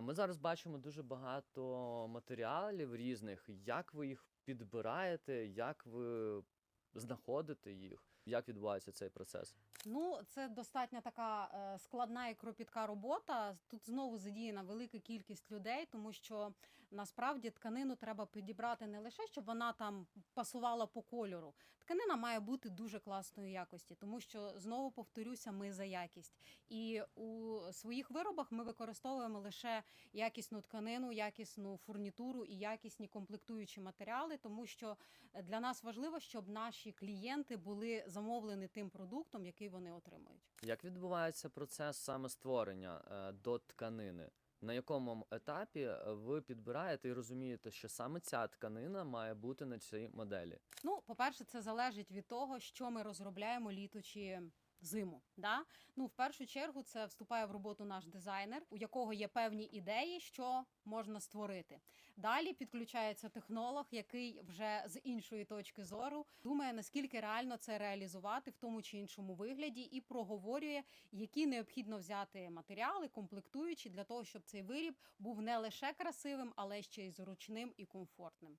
Ми зараз бачимо дуже багато матеріалів різних. Як ви їх підбираєте, як ви знаходите їх? Як відбувається цей процес? Ну, це достатньо така е, складна і кропітка робота. Тут знову задіяна велика кількість людей, тому що насправді тканину треба підібрати не лише, щоб вона там пасувала по кольору. Тканина має бути дуже класної якості, тому що знову повторюся, ми за якість. І у своїх виробах ми використовуємо лише якісну тканину, якісну фурнітуру і якісні комплектуючі матеріали, тому що для нас важливо, щоб наші клієнти були замовлені тим продуктом, який вони отримують. Як відбувається процес саме створення е, до тканини? На якому етапі е, ви підбираєте і розумієте, що саме ця тканина має бути на цій моделі? Ну, по-перше, це залежить від того, що ми розробляємо літо чи зиму. Да? Ну, в першу чергу, це вступає в роботу наш дизайнер, у якого є певні ідеї, що можна створити. Далі підключається технолог, який вже з іншої точки зору думає, наскільки реально це реалізувати в тому чи іншому вигляді, і проговорює, які необхідно взяти матеріали, комплектуючі для того, щоб цей виріб був не лише красивим, але ще й зручним і комфортним.